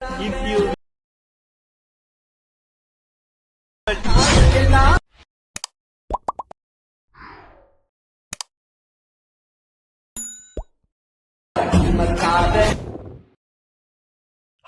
If you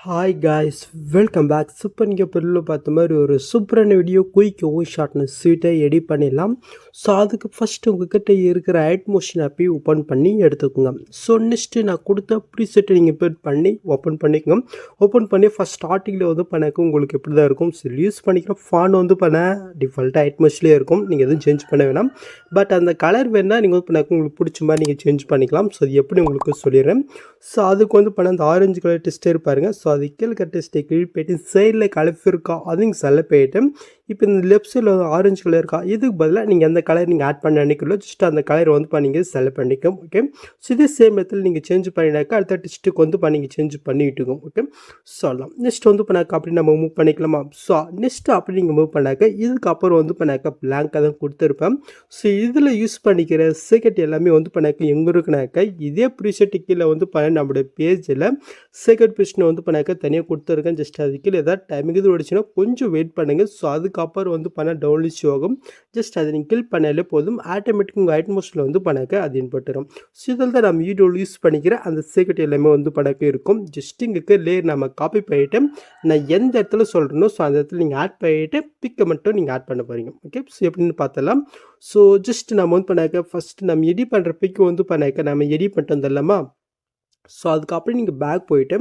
hi guys welcome back super இங்கே பொருள் பார்த்த மாதிரி ஒரு சூப்பரான வீடியோ குயிக் ஓ ஷார்ட்னு ஸ்வீட்டை எடிட் பண்ணிடலாம். ஸோ அதுக்கு ஃபஸ்ட்டு உங்ககிட்ட இருக்கிற ஐட் மோஷன் ஆப்பையும் ஓப்பன் பண்ணி எடுத்துக்கோங்க. ஸோ நெக்ஸ்ட்டு நான் கொடுத்த ப்ரீசெட்டை நீங்கள் பேட் பண்ணி ஓப்பன் பண்ணிக்கோங்க. ஓப்பன் பண்ணி ஃபஸ்ட் ஸ்டார்டிங்கில் வந்து பண்ணக்கு உங்களுக்கு எப்படி தான் இருக்கும்? சரி யூஸ் பண்ணிக்கிற ஃபான் வந்து பண்ண டிஃபால்ட்டாக ஐட் இருக்கும். நீங்கள் எதுவும் சேஞ்ச் பண்ண வேணாம். பட் அந்த கலர் வேணால் நீங்கள் வந்து பண்ணக்கு உங்களுக்கு பிடிச்ச மாதிரி நீங்கள் சேஞ்ச் பண்ணிக்கலாம். ஸோ அது எப்படி உங்களுக்கு சொல்லிடுறேன். ஸோ அதுக்கு வந்து பண்ண அந்த ஆரஞ்சு கலர் டெஸ்ட்டே இருப்பாருங்க ஸோ அது கட்ட ஸ்டே கீழ் போயிட்டு சைடில் கலப்பிருக்கா அதுங்க செல்ல போயிட்டு. இப்போ இந்த லெஃப்ட் சைடில் ஆரஞ்சு கலர் இருக்கா? இதுக்கு பதிலாக நீங்கள் அந்த கலர் நீங்கள் ஆட் பண்ண நினைக்கல ஜஸ்ட் அந்த கலர் வந்து பண்ணிங்க செலக்ட் பண்ணிக்கும் ஓகே ஸோ இதே சேம் இடத்துல நீங்கள் சேஞ்ச் பண்ணினாக்கா அடுத்த டிஸ்ட்டுக்கு வந்து பண்ணிங்க சேஞ்ச் பண்ணிட்டுக்கோம் ஓகே சொல்லலாம். நெக்ஸ்ட் வந்து பண்ணாக்க அப்படி நம்ம மூவ் பண்ணிக்கலாமா? ஸோ நெக்ஸ்ட் அப்படி நீங்கள் மூவ் பண்ணாக்க இதுக்கப்புறம் வந்து பண்ணாக்க பிளாங்காக தான் கொடுத்துருப்பேன். ஸோ இதில் யூஸ் பண்ணிக்கிற செகண்ட் எல்லாமே வந்து பண்ணாக்க எங்கே இருக்குனாக்கா இதே ப்ரீசெட்டு கீழே வந்து பண்ண நம்மளுடைய பேஜில் செகண்ட் பேஜ்னு வந்து பண்ணாக்க தனியாக கொடுத்துருக்கேன். ஜஸ்ட் அது கீழே ஏதாவது டைமிங் இது ஓடிச்சுன்னா கொஞ்சம் வெயிட் பண்ணுங்கள் ஸோ அதுக்கப்புறம் வந்து பண்ண டவுன்லோட் ஆகும் ஜஸ்ட் அதை நீங்கள் கில் பண்ணாலே போதும். ஆட்டோமேட்டிக் உங்கள் ஐட்மோஸ்ட்டில் வந்து பண்ணாக்க அது இன்பட்டுரும் ஸோ இதில் தான் நம்ம வீடியோ யூஸ் பண்ணிக்கிற அந்த சீக்கிரட் எல்லாமே வந்து பணக்க இருக்கும். ஜஸ்ட் இங்கே லேயர் நம்ம காப்பி பண்ணிவிட்டு நான் எந்த இடத்துல சொல்கிறேனோ ஸோ அந்த இடத்துல நீங்கள் ஆட் பண்ணிவிட்டு பிக்கை மட்டும் நீங்கள் ஆட் பண்ண போகிறீங்க ஓகே ஸோ எப்படின்னு பார்த்தலாம் ஸோ ஜஸ்ட் நம்ம வந்து பண்ணாக்க ஃபஸ்ட்டு நம்ம எடி பண்ணுற பிக்கு வந்து பண்ணாக்க நம்ம எடி பண்ணிட்டு வந்துடலாமா? ஸோ அதுக்கப்புறம் நீங்கள் பேக் போயிட்டு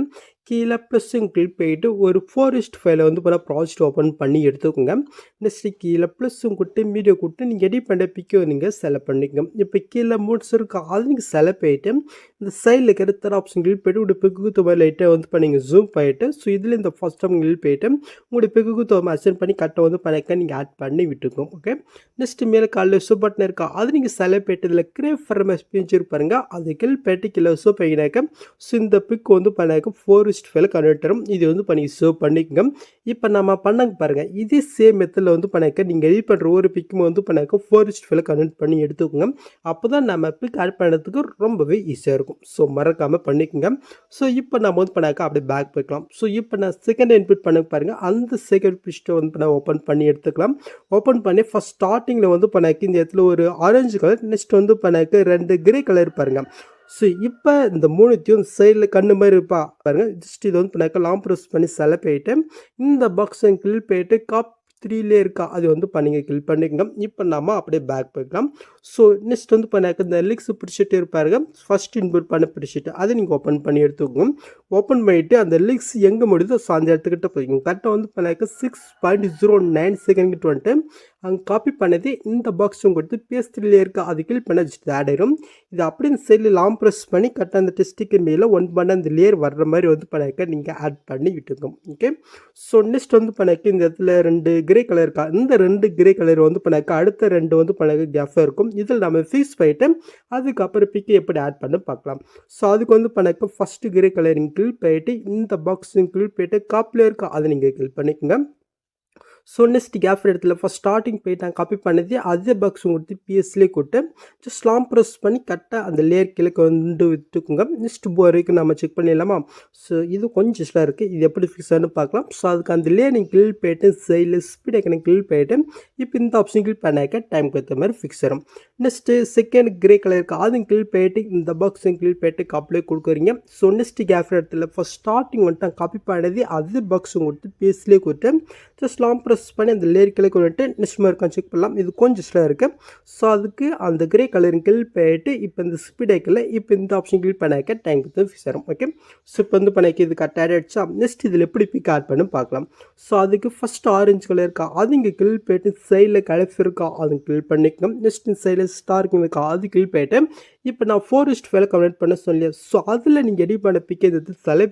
கீழே ப்ளஸ்ஸுங்க கிளிக் போயிட்டு ஒரு ஃபாரஸ்ட் ஃபைலை வந்து பண்ண ப்ராஜெக்ட் ஓப்பன் பண்ணி எடுத்துக்கோங்க. நெக்ஸ்ட்டு கீழே ப்ளஸ்ஸும் கொடுத்து மீடியோ கொடுத்து நீங்கள் எடிட் பண்ணுற பிக்கோ நீங்கள் செலக்ட் பண்ணிக்கோங்க. இப்போ கீழே மூட்ஸ் இருக்கா அது நீங்கள் செலக்ட் போயிட்டு இந்த சைடில் இருக்கிற ஆப்ஷன் கிளிக் போயிட்டு உங்களுடைய பிக்கு தொகை லைட்டாக வந்து பண்ணிங்க ஜூம் பண்ணிட்டு ஸோ இதில் இந்த ஃபஸ்ட் டைம் கிளிக் போயிட்டு உங்களுடைய பிக்கு தொகை அசன் பண்ணி கட்டை வந்து பண்ணிக்க நீங்கள் ஆட் பண்ணி விட்டுக்கோங்க ஓகே நெக்ஸ்ட்டு மேலே காலில் சூப் பட்டன் இருக்கா அது நீங்கள் செலக்ட் போயிட்டு இதில் கிரே ஃபர்மஸ் எக்ஸ்பீரியன்ஸ் இருப்பாருங்க அது கிளிக் போயிட்டு கீழே சூ பண்ணினாக்க ஸோ இந்த பிக் வந்து பண்ணாக்க ஃபோர் இஸ்ட் ஃபைல கன்வெர்ட்டரும் இது வந்து பண்ணி சேவ் பண்ணிக்கோங்க. இப்போ நம்ம பண்ணாங்க பாருங்கள் இதே சேம் மெத்தடில் வந்து பண்ணாக்க நீங்கள் எடிட் பண்ணுற ஒரு பிக்கும் வந்து பண்ணாக்க ஃபோரிஸ்ட் இஸ்ட் கன்வெர்ட் பண்ணி எடுத்துக்கோங்க. அப்போ தான் நம்ம பிக் ஆட் பண்ணுறதுக்கு ரொம்பவே ஈஸியாக இருக்கும். ஸோ மறக்காமல் பண்ணிக்கோங்க. ஸோ இப்போ நம்ம வந்து பண்ணாக்க அப்படியே பேக் போய்க்கலாம். ஸோ இப்போ நான் செகண்ட் இன்புட் பண்ண பாருங்கள் அந்த செகண்ட் பிஸ்ட்டை வந்து நான் ஓப்பன் பண்ணி எடுத்துக்கலாம். ஓப்பன் பண்ணி ஃபஸ்ட் ஸ்டார்டிங்கில் வந்து பண்ணாக்க இந்த இடத்துல ஒரு ஆரஞ்சு கலர் நெக்ஸ்ட் வந்து பண்ணாக்க ரெண்டு கிரே கலர் பாருங்கள் ஸோ இப்போ இந்த மூணுத்தையும் சைடில் கண்ணு மாதிரி இருப்பா. பாருங்கள் ஜஸ்ட் இதை வந்து பண்ணாக்க லாங் ப்ரெஸ் பண்ணி செலை போயிட்டு இந்த பாக்ஸை கிளில் போயிட்டு காப் த்ரீலே இருக்கா அது வந்து பண்ணிங்க கிளிக் பண்ணிக்கங்க. இப்போ நம்ம அப்படியே பேக் போய்க்கலாம். ஸோ நெக்ஸ்ட் வந்து பண்ணாக்க இந்த லிக்ஸ் பிடிச்சிட்டு இருப்பாருங்க ஃபஸ்ட் இன்புட் பண்ண பிடிச்சிட்டு அதை நீங்கள் ஓப்பன் பண்ணி எடுத்துக்கோங்க. ஓப்பன் பண்ணிவிட்டு அந்த லிக்ஸ் எங்கே முடியுதோ ஸோ அந்த இடத்துக்கிட்ட போய்க்கோங்க. கரெக்டாக வந்து பண்ணாக்க six point zero nine second கிட்ட வந்துட்டு அங்கே காப்பி பண்ணது இந்த பாக்ஸும் கொடுத்து பேஸ் இருக்க அது கிளிக் பண்ண ஜஸ்ட் ஆட் ஆயிரும். இது அப்படியே இந்த சைடில் லாங் ப்ரெஸ் பண்ணி கரெக்டாக அந்த டெஸ்ட்டுக்கு மேலே ஒன் பண்ண அந்த லேயர் வர்ற மாதிரி வந்து பண்ணாக்க நீங்கள் ஆட் பண்ணி விட்டுங்க ஓகே ஸோ நெக்ஸ்ட் வந்து பண்ணாக்க இந்த இடத்துல ரெண்டு கிரே கலர் இருக்கா இந்த ரெண்டு கிரே கலர் வந்து பண்ணாக்க அடுத்த ரெண்டு வந்து பண்ணாக்க கேஃபாக இருக்கும். இதில் நம்ம ஃபிக்ஸ் போயிட்டு அதுக்கப்புறம் பிக்கு எப்படி ஆட் பண்ண பார்க்கலாம். ஸோ அதுக்கு வந்து பண்ணாக்க ஃபஸ்ட்டு கிரே கலரிங் கிளிக் போயிட்டு இந்த பாக்ஸும் கிளிக் போயிட்டு காப்பில் இருக்கா அதை நீங்கள் கிளிக் பண்ணிக்கோங்க. ஸோ நெக்ஸ்ட் கேப் இடத்துல ஃபஸ்ட் ஸ்டார்டிங் போயிட்டு நான் காப்பி பண்ணது அதே பாக்ஸ் கொடுத்து பிஎஸ்லேயே கொடுத்து ஜஸ்ட் ஸ்லாம் ப்ரெஸ் பண்ணி கரெக்டாக அந்த லேயர் கிழக்கு வந்து விட்டுக்குங்க. நெக்ஸ்ட் போ வரைக்கும் நம்ம செக் பண்ணிடலாமா? ஸோ இது கொஞ்சம் இஷ்டாக இருக்குது இது எப்படி ஃபிக்ஸ் ஆகுன்னு பார்க்கலாம். ஸோ அதுக்கு அந்த லேயர் நீங்கள் கிளில் போயிட்டு சைடில் ஸ்பீட் ஐக்கனை கிளில் போயிட்டு இப்போ இந்த ஆப்ஷன் கிளில் பண்ணாக்க டைம்க்கு கொடுத்த மாதிரி ஃபிக்ஸ் ஆகும் நெக்ஸ்ட்டு செகண்ட் கிரே கலர் இருக்குது அதுவும் கிளில் போயிட்டு இந்த பாக்ஸும் கிளில் போயிட்டு காப்பிலே கொடுக்குறீங்க. ஸோ நெக்ஸ்ட் கேப் இடத்துல ஃபஸ்ட் ஸ்டார்டிங் வந்துட்டு காப்பி பண்ணது அதே பாக்ஸும் கொடுத்து பேஸ்லேயே கொடுத்து ஜஸ்ட் ஸ்லாம் ப்ரெஸ் பண்ணி அந்த லேயர் கிளை கொண்டுட்டு நெக்ஸ்ட் மார்க்கான் செக் பண்ணலாம். இது கொஞ்சம் இஷ்டாக இருக்குது ஸோ அதுக்கு அந்த கிரே கலரின் கிளில் போயிட்டு இப்போ இந்த ஸ்பீட் ஐக்கில் இப்போ இந்த ஆப்ஷன் கிளிக் பண்ணாக்க டைம் வந்து ஃபிக்ஸ் ஓகே ஸோ இப்போ வந்து பண்ணிக்க இது கரெக்டாக ஆட் ஆகிடுச்சா நெக்ஸ்ட் இதில் எப்படி பிக் ஆட் பண்ணு பார்க்கலாம். ஸோ அதுக்கு ஃபஸ்ட் ஆரஞ்சு கலர் இருக்கா? அது இங்கே கிளில் போயிட்டு சைடில் கலர்ஸ் இருக்கா? அது கிளிக் பண்ணிக்கணும். நெக்ஸ்ட் இந்த சைடில் ஸ்டார்க்கு இருக்கா? அது கிளிக் போயிட்டு இப்போ நான் ஃபோரஸ்ட் ஃபைவ்ல கன்வெர்ட் பண்ண சொல்லியா ஸோ அதில் நீங்கள் எடிட் பண்ண பிக் எடுத்து தலை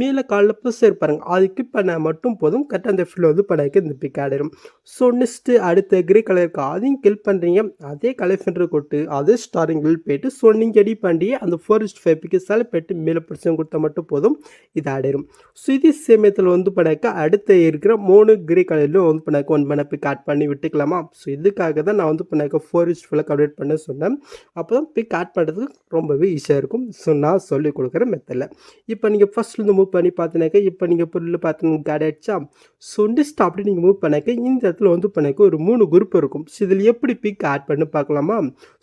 மேலே காலில் ப்ளஸ் இருப்பாருங்க. அது கிளிக் பண்ணால் மட்டும் போதும். கரெக்டாக அந்த ஃபீல் வந்து பண்ணாக்க இந்த பிக் ஆடிடும் ஸோ நெக்ஸ்ட்டு அடுத்த கிரே கலர் இருக்கா. அதையும் கிளிக் பண்ணுறீங்க அதே கலர் ஃபில்டர் கொடுத்து அதே ஸ்டாரிங் கில் போயிட்டு ஸோ நீங்கள் எடிட் பண்ணி அந்த ஃபோரஸ்ட் ஃபைவ் பிக்கு செலக்ட் போயிட்டு மேலே பிரச்சனை கொடுத்தா மட்டும் போதும். இது ஆடிடும் ஸோ இதே சேமியத்தில் வந்து பண்ணாக்க அடுத்த இருக்கிற மூணு கிரே கலர்லையும் வந்து பண்ணாக்க ஒன் பண்ண பிக் ஆட் பண்ணி விட்டுக்கலாமா? ஸோ இதுக்காக தான் நான் வந்து பண்ணாக்க ஃபோரஸ்ட் ஃபுல்லாக கம்ப்ளீட் பண்ண சொன்னேன். அப்போ தான் பிக் ஆட் பண்ணுறதுக்கு ரொம்பவே ஈஸியாக இருக்கும். ஸோ நான் சொல்லிக் கொடுக்குற மெத்தடில் இப்போ நீங்கள் ஃபஸ்ட்லேருந்து மூவ் பண்ணி பார்த்தினாக்கா இப்போ நீங்கள் பொருள் பார்த்தீங்க ஆட் ஆகிடுச்சா ஸோ நெக்ஸ்ட் அப்படி நீங்கள் மூவ் பண்ணாக்க இந்த இடத்துல வந்து பண்ணாக்க ஒரு மூணு குரூப் இருக்கும். ஸோ இதில் எப்படி பிக் ஆட் பண்ணி பார்க்கலாமா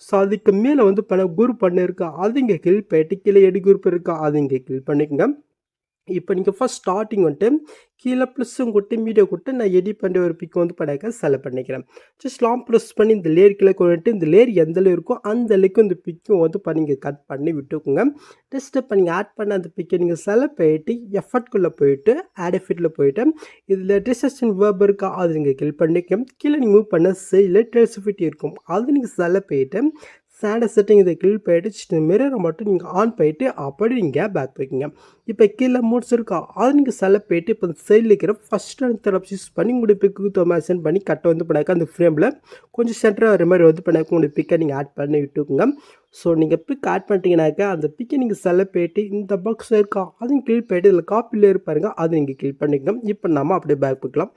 ஸோ அதுக்கு மேலே வந்து பண்ண குரூப் பண்ண இருக்கா. அது இங்கே கில் போயிட்டு கீழே எடி குரூப் இருக்கா. அது இங்கே கில் பண்ணிக்கோங்க. இப்போ நீங்கள் ஃபஸ்ட் ஸ்டார்டிங் வந்துட்டு கீழே ப்ளஸ்ஸும் கொடுத்து மீடியோ கொடுத்து நான் எடிட் பண்ணுற ஒரு பிக் வந்து பண்ணாக்க செலக்ட் பண்ணிக்கிறேன். ஜஸ்ட் லாங் ப்ரெஸ் பண்ணி இந்த லேர் கீழே கொண்டுட்டு இந்த லேர் எந்த அளவு இருக்கோ அந்த அளவுக்கு இந்த பிக்கும் வந்து இப்போ நீங்கள் கட் பண்ணி விட்டுக்கோங்க. ஜஸ்ட் இப்போ நீங்கள் ஆட் பண்ண அந்த பிக்கை நீங்கள் செலக்ட் போயிட்டு எஃபர்ட்குள்ளே போயிட்டு ஆட் எஃபிட்டில் போயிட்டு இதில் டிசக்ஷன் வேர்ப் இருக்கா அது நீங்கள் கிளிக் பண்ணிக்க. கீழே நீங்கள் மூவ் பண்ண சைடில் டெல்சிஃபிட்டி இருக்கும். அது நீங்கள் செலக்ட் போயிட்டு சேண்டை செட்டிங் இதை கில் போயிட்டு மிரரை மட்டும் நீங்கள் ஆன் போயிட்டு அப்படி நீங்கள் பேக் போய்க்கிங்க இப்போ கீழே மூட்ஸ் இருக்கா? அது நீங்கள் செலக்ட் போயிட்டு இப்போ சைடில் இருக்கிற ஃபஸ்ட் அண்ட் தேர்ட் யூஸ் பண்ணி உங்களுடைய பிக்கு தொமாசன் பண்ணி கட்டை வந்து பண்ணாக்க அந்த ஃப்ரேமில் கொஞ்சம் சென்டராக வர மாதிரி வந்து பண்ணாக்க உங்களுடைய பிக்கை நீங்கள் ஆட் பண்ணி விட்டுக்குங்க. ஸோ நீங்கள் பிக் ஆட் பண்ணிட்டீங்கனாக்கா அந்த பிக்கை நீங்கள் செலக்ட் போயிட்டு இந்த பாக்ஸ் இருக்கா? அதையும் கிளிக் போயிட்டு இதில் காப்பியில் இருப்பாருங்க அதை நீங்கள் கிளிக் பண்ணிக்கோங்க. இப்போ நம்ம அப்படியே பேக் போய்க்கலாம்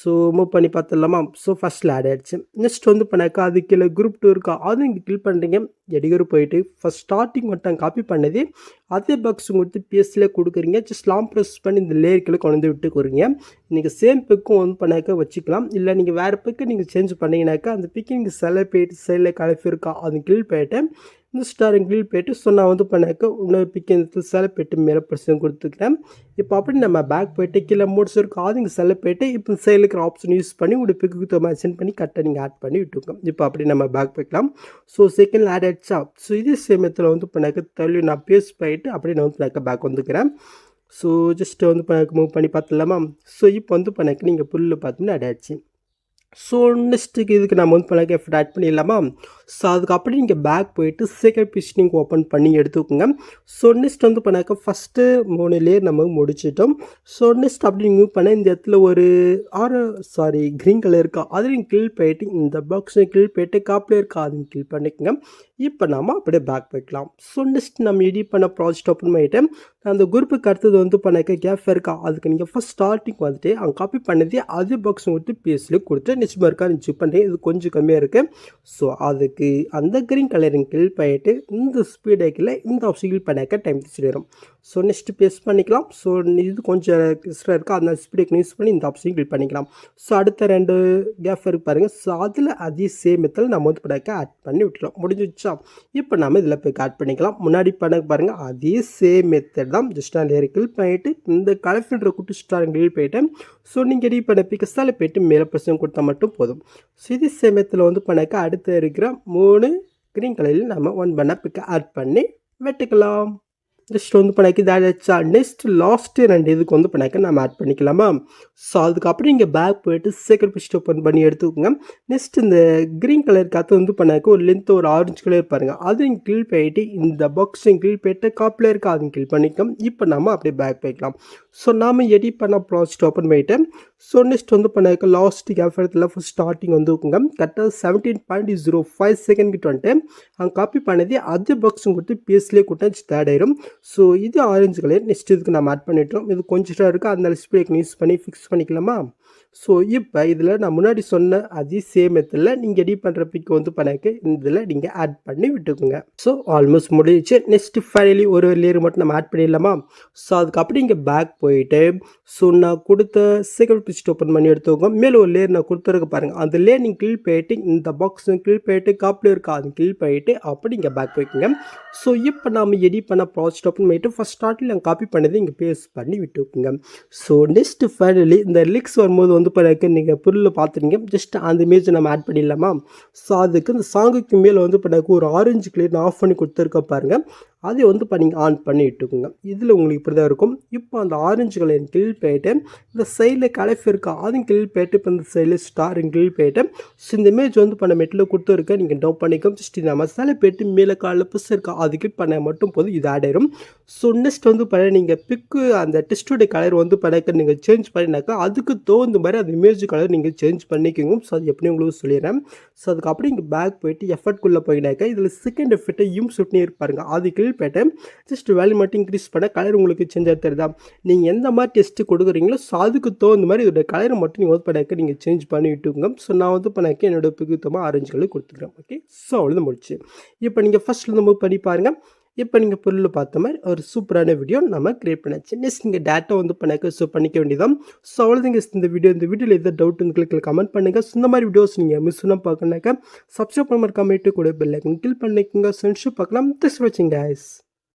ஸோ மூவ் பண்ணி பார்த்துடலாமா? ஸோ ஃபஸ்ட்டில் ஆட் ஆகிடுச்சு நெக்ஸ்ட் வந்து பண்ணாக்கா அது கீழே குரூப் டூ இருக்கா? அதுவும் இங்கே கிளிக் பண்ணுறீங்க எடிகர் போயிட்டு ஃபஸ்ட் ஸ்டார்டிங் மட்டும் காப்பி பண்ணது. அதே பாக்ஸ் கொடுத்து பிஎஸ்சியில் கொடுக்குறீங்க. ஜஸ்ட் லாம் ப்ரெஸ் பண்ணி இந்த லேயர்க்கில் கொண்டு விட்டு கொடுங்க நீங்கள் சேம் பிக்கும் வந்து பண்ணாக்க வச்சுக்கலாம். இல்லை நீங்கள் வேறு பிக்கு நீங்கள் சேஞ்ச் பண்ணிங்கனாக்கா அந்த பிக்கு நீங்கள் செலை போயிட்டு சைடில் கலப்பி இருக்கா? அது கிளிக் போயிட்டு இந்த ஸ்டாரிங் கிளில் போயிட்டு ஸோ நான் வந்து பண்ணாக்க இன்னொரு பிக் இந்த செலை போயிட்டு மேலே பர்சன் கொடுத்துக்கிறேன். இப்போ அப்படி நம்ம பேக் போயிட்டு கீழே மோட்ஸ் இருக்கும் அது இங்கே செலை போயிட்டு இப்போ சைடில் இருக்கிற ஆப்ஷன் யூஸ் பண்ணி உங்களுடைய பிக்கு சென்ட் பண்ணி கரெக்டாக நீங்கள் ஆட் பண்ணி விட்டுருக்கோம் இப்போ அப்படி நம்ம பேக் போய்க்கலாம். ஸோ செகண்ட் ஆட் ஆயிடுச்சா ஸோ இதே சேமத்தில் வந்து பண்ணாக்க தள்ளி நான் பேஸ் போயிட்டு அப்படியே நான் வந்து பண்ணாக்க பேக் வந்துக்கிறேன். ஸோ ஜஸ்ட்டு வந்து பண்ணாக்க மூவ் பண்ணி பார்த்துலாமா ஸோ இப்போ வந்து பண்ணாக்க நீங்கள் புல்லு பார்த்தீங்கன்னா ஆட் ஆயிடுச்சு ஸோ நெக்ஸ்ட்டுக்கு இதுக்கு நம்ம வந்து பண்ணாக்க எஃபர்ட் ஆட் பண்ணிடலாமா? ஸோ அதுக்கப்புறம் நீங்கள் பேக் போயிட்டு செகண்ட் பீஸ் நீங்கள் ஓப்பன் பண்ணி எடுத்துக்கோங்க. ஸோ நெக்ஸ்ட் வந்து பண்ணாக்க ஃபஸ்ட்டு மூணு லேயர் நம்ம முடிச்சிட்டோம். ஸோ நெக்ஸ்ட் அப்படி மூவ் பண்ண இந்த இடத்துல ஒரு ஆறு சாரி க்ரீன் கலர் இருக்கா? அதையும் கில் போயிட்டு இந்த பாக்ஸை கில் போயிட்டு காப்பில் இருக்கா? அதையும் கில் பண்ணிக்கோங்க. இப்போ நம்ம அப்படியே பேக் போய்க்கலாம். ஸோ நெக்ஸ்ட் நம்ம எடிட் பண்ண ப்ராஜெக்ட் ஓப்பன் பண்ணிவிட்டு அந்த குரூப்புக்கு அடுத்தது வந்து பண்ணாக்க கேஃப் இருக்கா? அதுக்கு நீங்கள் ஃபஸ்ட் ஸ்டார்டிங் வந்துட்டு அங்கே காப்பி பண்ணதே அதே பாக்ஸ் கொடுத்து பிஎஸ்சியில் கொடுத்து நெக்ஸ்ட் மார்க்காக நீங்கள் செக் பண்ணுறேன் இது கொஞ்சம் கம்மியாக இருக்குது ஸோ அதுக்கு அந்த க்ரீன் கலரிங் கில் பண்ணிட்டு இந்த ஸ்பீடைக்கில் இந்த ஆப்ஷன் கில் பண்ணாக்க டைம் வரும் ஸோ நெக்ஸ்ட் பேஸ் பண்ணிக்கலாம். ஸோ இது கொஞ்சம் எக்ஸ்ட்ரா இருக்குது அந்த ஸ்பீடைக்கு யூஸ் பண்ணி இந்த ஆப்ஷன் கில் பண்ணிக்கலாம். ஸோ அடுத்த ரெண்டு கேஃப் இருக்கு பாருங்கள் ஸோ அதில் அதே சேம் மெத்தட் நம்ம வந்து பண்ணாக்க ஆட் பண்ணி விட்டுலாம் முடிஞ்சிச்சா இப்போ நம்ம இதில் போய் ஆட் பண்ணிக்கலாம். முன்னாடி பண்ண பாருங்கள் அதே சேம் மெத்தட் தான் ஜஸ்ட் அந்த லேயர் கில் பண்ணிவிட்டு இந்த கலஃபின்ற குட்டி ஸ்டார் கில் போயிட்டு ஸோ நீங்கள் ரெடி பண்ண பிக்கஸால் போயிட்டு மேலே பிரச்சனை கொடுத்தா மட்டும் போதும். ஸோ சமயத்தில் வந்து பண்ணாக்க அடுத்து இருக்கிற மூணு க்ரீன் கலரில் நம்ம ஒன் பண்ண பிக்கை ஆட் பண்ணி வெட்டுக்கலாம். ஜஸ்ட் வந்து பண்ணாக்கி இதாகிடுச்சா நெக்ஸ்ட் லாஸ்ட்டு ரெண்டு இதுக்கு வந்து பண்ணாக்க நம்ம ஆட் பண்ணிக்கலாமா ஸோ அதுக்கப்புறம் இங்கே பேக் போயிட்டு சீக்கிரம் பிஸ்ட் ஓப்பன் பண்ணி எடுத்துக்கோங்க. நெக்ஸ்ட் இந்த க்ரீன் கலர் காற்று வந்து பண்ணாக்க ஒரு லென்த் ஒரு ஆரஞ்சு கலர் பாருங்கள் அதையும் கில் போயிட்டு இந்த பாக்ஸையும் கில் போயிட்டு காப்பில் இருக்க அதையும் கில் பண்ணிக்கலாம். இப்போ நம்ம அப்படியே பேக் போய்க்கலாம். ஸோ நாம் எடிட் பண்ண ப்ராஜெக்ட் ஓப்பன் பண்ணிவிட்டு ஸோ நெக்ஸ்ட் வந்து பண்ணாக்க லாஸ்ட் கேப் ஃபஸ்ட் ஸ்டார்டிங் வந்து இருக்குங்க. கரெக்டாக seventeen point zero five second கிட்ட வந்துட்டு அங்கே காப்பி பண்ணது அதே பாக்ஸும் கொடுத்து பிஎஸ்லேயே கொடுத்தா தேர்ட் ஆயிரும். ஸோ இது ஆரஞ்சு கலர் நெக்ஸ்ட் இதுக்கு நம்ம ஆட் பண்ணிட்டோம். இது கொஞ்சம் இருக்குது அந்த ஸ்ப்ரேக்கு யூஸ் பண்ணி ஃபிக்ஸ் பண்ணிக்கலாமா? ஸோ இப்போ இதில் நான் முன்னாடி சொன்ன அதே சேம் நீங்கள் எடிட் பண்ணுற பிக் வந்து பண்ணக்கு இதில் நீங்கள் ஆட் பண்ணி விட்டுக்கோங்க. ஸோ ஆல்மோஸ்ட் முடிஞ்சிச்சு. நெக்ஸ்ட் ஃபைனலி ஒரு லேயர் மட்டும் நம்ம ஆட் பண்ணிடலாமா? ஸோ அதுக்கப்புறம் இங்கே பேக் போயிட்டு ஸோ நான் கொடுத்த செகண்ட் பிஸ்ட் ஓப்பன் பண்ணி எடுத்துக்கோங்க. மேலே ஒரு லேயர் நான் கொடுத்துருக்க பாருங்கள் அந்த லேயர் நீங்கள் கிளில் போயிட்டு இந்த பாக்ஸ் கிளில் போயிட்டு காப்பில் இருக்கா அது கிளில் போயிட்டு அப்படி இங்கே பேக் போய்க்குங்க. ஸோ இப்போ நம்ம எடிட் பண்ண ப்ராஜெக்ட் ஓப்பன் பண்ணிவிட்டு ஃபஸ்ட் ஸ்டார்டில் நாங்கள் காப்பி பண்ணதை இங்கே பேஸ்ட் பண்ணி விட்டுக்குங்க. ஸோ நெக்ஸ்ட் ஃபைனலி இந்த லிக்ஸ் வரும்போது வந்து பிறகு நீங்கள் பொருள் பார்த்துருங்க. ஜஸ்ட் அந்த இமேஜை நம்ம ஆட் பண்ணிடலாமா? ஸோ அதுக்கு இந்த சாங்குக்கு மேலே வந்து பிறகு ஒரு ஆரஞ்சு கிளியர் ஆஃப் பண்ணி கொடுத்துருக்க பாருங்கள் அதை வந்து இப்போ நீங்கள் ஆன் பண்ணி விட்டுக்குங்க இதில் உங்களுக்கு இப்படி தான் இருக்கும். இப்போ அந்த ஆரஞ்சு கலர் கில் போயிட்டு இந்த சைடில் கலஃப் இருக்கா? அதுவும் கில் போயிட்டு இப்போ இந்த சைடில் ஸ்டாரின் கில் போயிட்டு ஸோ இந்த இமேஜ் வந்து பண்ண மெட்டில் கொடுத்துருக்க நீங்கள் டவுன் பண்ணிக்கோ ஜஸ்ட் இந்த மசாலா போயிட்டு மேலே காலில் புஸ் இருக்கா? அது கிளிக் பண்ண மட்டும் போதும். இது ஆட் ஆயிரும். ஸோ நெக்ஸ்ட் வந்து பண்ண நீங்கள் பிக்கு அந்த டெஸ்ட்டுடைய கலர் வந்து பண்ணக்க நீங்கள் சேஞ்ச் பண்ணினாக்கா அதுக்கு தோந்த மாதிரி அந்த இமேஜ் கலர் நீங்கள் சேஞ்ச் பண்ணிக்கோங்க. ஸோ அது எப்படி உங்களுக்கு சொல்லிடுறேன். ஸோ அதுக்கப்புறம் இங்கே பேக் போயிட்டு எஃபர்ட்குள்ளே போயினாக்கா இதில் செகண்ட் எஃபெக்ட்டை யூம் சுட்டினே இருப்பாருங்க. அது கிளில் ஃபில் ஜஸ்ட் வேல்யூ மட்டும் இன்க்ரீஸ் பண்ண கலர் உங்களுக்கு சேஞ்ச் தருதா? நீங்கள் எந்த மாதிரி டெஸ்ட்டு கொடுக்குறீங்களோ ஸோ அதுக்கு தகுந்த மாதிரி இதோட கலரை மட்டும் நீங்கள் வந்து பண்ணாக்க நீங்கள் சேஞ்ச் பண்ணி விட்டுங்க ஸோ நான் வந்து பண்ணாக்க என்னோட புகுத்தமாக ஆரஞ்சு கலர் கொடுத்துக்கிறேன். ஓகே ஸோ அவ்வளோதான் முடிச்சு. இப்போ நீங்கள் ஃபஸ்ட்லேருந்து மூவ் பண்ணி பாருங்கள் இப்போ நீங்கள் பொருள் பார்த்த மாதிரி ஒரு சூப்பரான வீடியோ நம்ம கிரியேட் பண்ணாச்சு நெக்ஸ்ட் நீங்கள் டேட்டா வந்து பண்ணாக்க ஸோ பண்ணிக்க வேண்டியதான் ஸோ அவ்வளோதாங்க இந்த வீடியோ இந்த வீடியோவில் எதாவது டவுட் உங்களுக்கு கமெண்ட் பண்ணுங்கள் ஸோ இந்த மாதிரி வீடியோஸ் நீங்கள் மிஸ் பண்ண பார்க்கணாக்கா சப்ஸ்கிரைப் பண்ண மாதிரி கமெண்ட்டு கூட பெல்லைக்கன் கிளிக் பண்ணிக்கோங்க. சென்ஷு பார்க்கலாம். திஸ் வாட்சிங் guys.